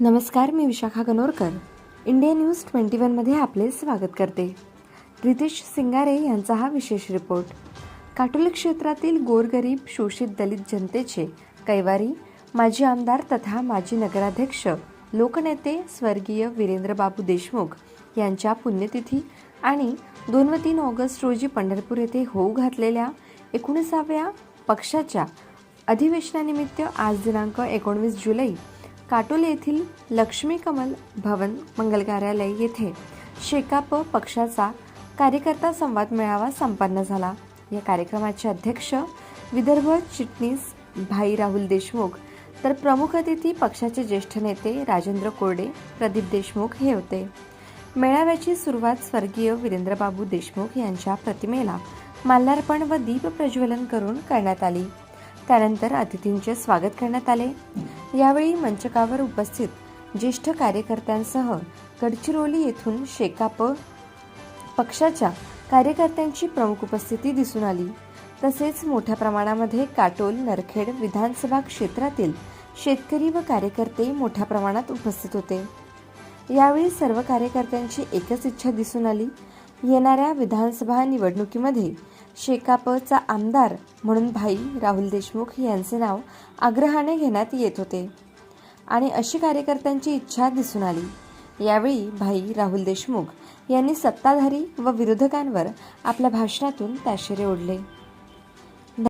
नमस्कार मी Vishakha Ganorkar India News twenty वनमध्ये आपले स्वागत करते. रितेश सिंगारे यांचा हा विशेष रिपोर्ट. काटोली क्षेत्रातील गोरगरीब शोषित दलित जनतेचे कैवारी माजी आमदार तथा माजी नगराध्यक्ष लोकनेते स्वर्गीय वीरेंद्रबाबू देशमुख यांच्या पुण्यतिथी आणि दोन व तीन ऑगस्ट रोजी पंढरपूर येथे होऊ घातलेल्या एकोणीसाव्या पक्षाच्या अधिवेशनानिमित्त आज दिनांक एकोणवीस जुलै काटोल येथील लक्ष्मी कमल भवन मंगल कार्यालय येथे शेकाप पक्षाचा कार्यकर्ता संवाद मेळावा संपन्न झाला. या कार्यक्रमाचे अध्यक्ष विदर्भ चिटणीस भाई राहुल देशमुख तर प्रमुख अतिथी पक्षाचे ज्येष्ठ नेते राजेंद्र कोरडे प्रदीप देशमुख हे होते. मेळाव्याची सुरुवात स्वर्गीय वीरेंद्रबाबू देशमुख यांच्या प्रतिमेला माल्यार्पण व दीप प्रज्वलन करून करण्यात आली. त्यानंतर अतिथींचे स्वागत करण्यात आले. यावेळी मंचकावर उपस्थित ज्येष्ठ कार्यकर्त्यांसह गडचिरोली येथून शेकाप पक्षाच्या कार्यकर्त्यांची प्रमुख उपस्थिती दिसून आली. तसेच मोठ्या प्रमाणामध्ये काटोल नरखेड विधानसभा क्षेत्रातील शेतकरी व कार्यकर्ते मोठ्या प्रमाणात उपस्थित होते. यावेळी सर्व कार्यकर्त्यांची एकच इच्छा दिसून आली. येणाऱ्या विधानसभा निवडणुकीमध्ये शेकापचा आमदार म्हणून भाई राहुल देशमुख यांचे नाव आग्रहाने घेण्यात येत होते. आणि अशी कार्यकर्त्यांची इच्छा दिसून आली. यावेळी भाई राहुल देशमुख यांनी सत्ताधारी व विरोधकांवर आपल्या भाषणातून ताशेरे ओढले.